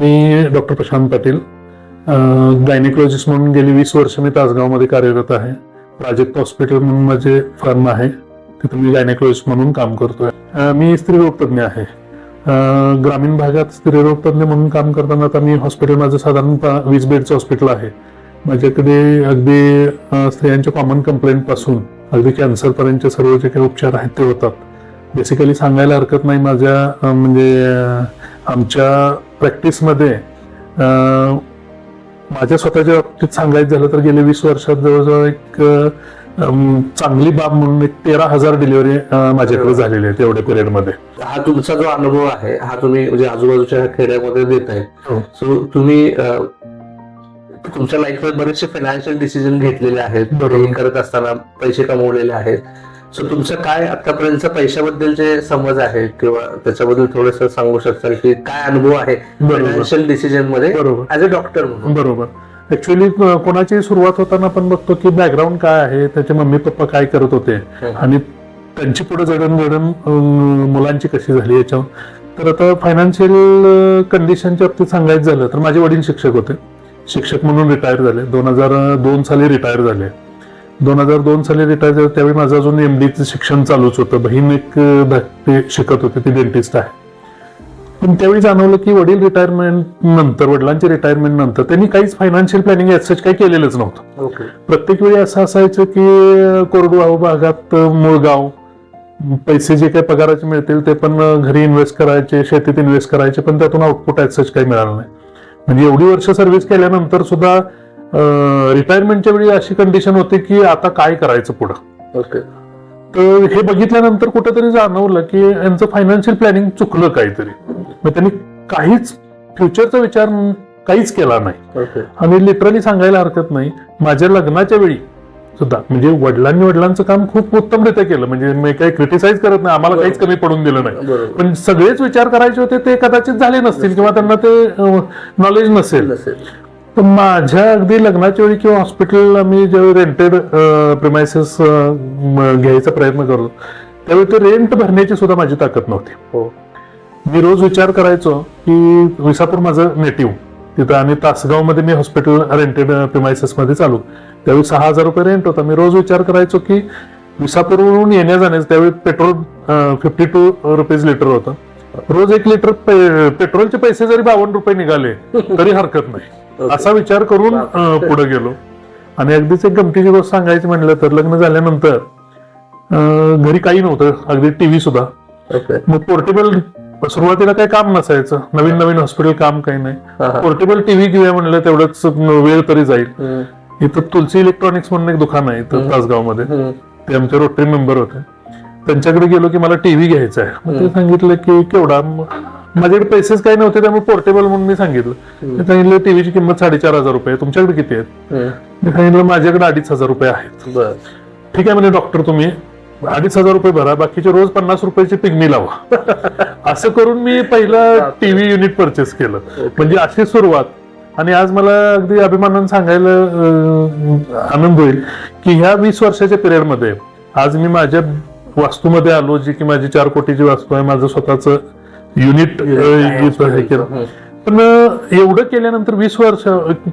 मी doctor Prashant Patil gynaecologist म्हणून गेली वीस वर्ष मी तासगावमध्ये कार्यरत आहे. प्राजक्त हॉस्पिटल म्हणून माझे फर्म आहे. तिथे मी गायनेकोलॉजिस्ट म्हणून काम करतोय. मी स्त्री तज्ञ आहे. ग्रामीण भागात स्त्रीरोगतज्ञ म्हणून काम करताना आता मी हॉस्पिटल माझं साधारण पा- वीस बेडचं हॉस्पिटल आहे. माझ्याकडे अगदी स्त्रियांच्या कॉमन कंप्लेंटपासून अगदी कॅन्सरपर्यंत सर्व जे काही उपचार आहेत ते होतात. बेसिकली सांगायला हरकत नाही माझ्या म्हणजे आमच्या प्रॅक्टिसमध्ये माझ्या स्वतःच्या बाबतीत सांगायचं झालं तर गेले वीस वर्षात जवळजवळ एक चांगली बाब म्हणून एक तेरा हजार डिलिव्हरी माझ्याकडे झालेली आहेत एवढ्या पिरियडमध्ये. हा तुमचा जो अनुभव आहे हा तुम्ही म्हणजे आजूबाजूच्या खेड्यामध्ये देत आहे. सो तुम्ही तुमच्या लाईफमध्ये बरेचसे फायनान्शियल डिसिजन घेतलेले आहेत. करत असताना पैसे कमवलेले आहेत. सो तुमचं काय आतापर्यंत पैशाबद्दलचे समज आहे? किंवा त्याच्याबद्दल थोडस सांगू शकताल की काय अनुभव आहे फायनान्शियल डिसिजनमध्ये बरोबर. ऍज अ डॉक्टर म्हणून? बरोबर. ऍक्च्युली कोणाची सुरुवात होताना आपण बघतो की बॅकग्राऊंड काय आहे त्याचे मम्मी पप्पा काय करत होते आणि त्यांची पुढे जडणघडण अं, मुलांची कशी झाली याच्यावर. तर आता फायनान्शियल कंडिशनच्या बाबतीत सांगायचं झालं तर माझे वडील शिक्षक होते. शिक्षक म्हणून रिटायर झाले. दोन हजार दोन साली रिटायर झाले. दोन हजार दोन साली रिटायर झाले त्यावेळी माझं अजून एमडीचं शिक्षण चालूच होतं. बहीण एक धाकटी शिकत होती ती डेंटिस्ट आहे. पण त्यावेळी जाणवलं की वडील रिटायरमेंट नंतर वडिलांची रिटायरमेंट नंतर त्यांनी काहीच फायनान्शियल प्लॅनिंग सच काही केलेलंच नव्हतं. प्रत्येक वेळी असं असायचं की कोरडवाहू भागात मूळगाव पैसे जे काही पगाराचे मिळतील ते पण घरी इन्व्हेस्ट करायचे शेतीत इन्व्हेस्ट करायचे पण त्यातून आउटपुट ॲज सच काही मिळालं नाही. म्हणजे एवढी वर्ष सर्व्हिस केल्यानंतर सुद्धा रिटायरमेंटच्या वेळी अशी कंडिशन होती की आता काय करायचं पुढं? ओके तर हे बघितल्यानंतर कुठेतरी जाणवलं की यांचं फायनान्शियल प्लॅनिंग चुकलं काहीतरी. मग त्यांनी काहीच फ्युचरचा विचार काहीच केला नाही. ओके आणि लिटरली सांगायला हरकत नाही. माझ्या लग्नाच्या वेळी सुद्धा म्हणजे वडिलांनी वडिलांचं काम खूप उत्तमरित्या केलं. म्हणजे मी काही क्रिटिसाइज करत नाही आम्हाला काहीच कमी पडून दिलं नाही. पण सगळेच विचार करायचे होते ते कदाचित झाले नसतील किंवा त्यांना ते नॉलेज नसेल. माझ्या अगदी लग्नाच्या वेळी किंवा हॉस्पिटल आम्ही जेव्हा रेंटेड प्रिमायसेस घ्यायचा प्रयत्न करतो त्यावेळी ते रेंट भरण्याची सुद्धा माझी ताकद नव्हती. हो. मी रोज विचार करायचो की विसापूर माझं नेटिव्ह तिथं आणि तासगावमध्ये मी हॉस्पिटल रेंटेड प्रिमायसेस मध्ये चालू. त्यावेळी सहा हजार रुपये रेंट होता. मी रोज विचार करायचो की विसापूरवरून येण्या जाण्याचं त्यावेळी petrol fifty two rupees litre होतं. रोज एक लिटर पे- पेट्रोलचे पैसे जरी बावन्न रुपये निघाले तरी हरकत नाही. असा विचार करून पुढे गेलो. आणि अगदीच एक गमतीची गोष्ट सांगायची म्हणलं तर लग्न झाल्यानंतर घरी काही नव्हतं. अगदी टीव्ही सुद्धा. मग पोर्टेबल सुरुवातीला काही काम नसायचं. नवीन नवीन हॉस्पिटल काम काही नाही. पोर्टेबल टीव्ही घेऊया म्हणलं तेवढंच वेळ तरी जाईल. इथं तुलसी इलेक्ट्रॉनिक्स म्हणून एक दुकान आहे इथं हम्म. तासगावमध्ये. हम्म, ते आमचे रोटरी मेंबर होते. त्यांच्याकडे गेलो की मला टीव्ही घ्यायचा आहे. मग ते सांगितलं की केवढा? माझ्याकडे पैसेच काही नव्हते त्यामुळे पोर्टेबल म्हणून मी सांगितलं. सांगितलं टीव्हीची किंमत साडेचार हजार रुपये. तुमच्याकडे किती आहेत. मी सांगितलं माझ्याकडे अडीच हजार रुपये आहेत. ठीक आहे म्हणजे डॉक्टर तुम्ही अडीच हजार रुपये भरा बाकीचे रोज पन्नास रुपयाची पिगणी लावा. असं करून मी पहिला टीव्ही युनिट परचेस केलं. म्हणजे अशी सुरुवात. आणि आज मला अगदी अभिमानानं सांगायला आनंद होईल की ह्या वीस वर्षाच्या पिरियडमध्ये आज मी माझ्या वास्तूमध्ये आलो जी की माझी चार कोटीची वास्तू आहे माझं स्वतःच युनिट हे केलं. पण एवढं केल्यानंतर वीस वर्ष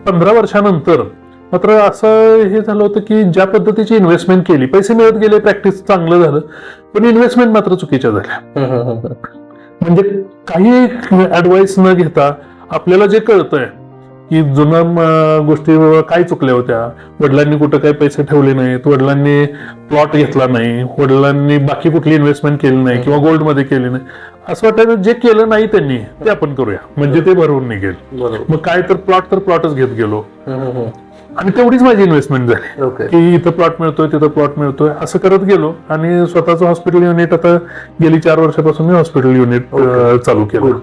पंधरा वर्षानंतर मात्र असं हे झालं होतं की ज्या पद्धतीची इन्व्हेस्टमेंट केली पैसे मिळत गेले प्रॅक्टिस चांगलं झालं पण इन्व्हेस्टमेंट मात्र चुकीच्या झाल्या. म्हणजे काही ऍडवाइस न घेता आपल्याला जे कळतंय की जुन्या गोष्टी काय चुकल्या होत्या? वडिलांनी कुठं काही पैसे ठेवले नाहीत वडिलांनी प्लॉट घेतला नाही वडिलांनी बाकी कुठली इन्व्हेस्टमेंट केली नाही किंवा गोल्डमध्ये केली नाही. असं वाटायचं जे केलं नाही त्यांनी ते आपण करूया. म्हणजे ते भरवून निघेल. मग काय तर प्लॉट तर प्लॉटच घेत गेलो. आणि तेवढीच माझी इन्व्हेस्टमेंट झाली. की इथं प्लॉट मिळतोय तिथं प्लॉट मिळतोय असं करत गेलो. आणि स्वतःचं हॉस्पिटल युनिट आता गेली चार वर्षापासून मी हॉस्पिटल युनिट. चालू केलं.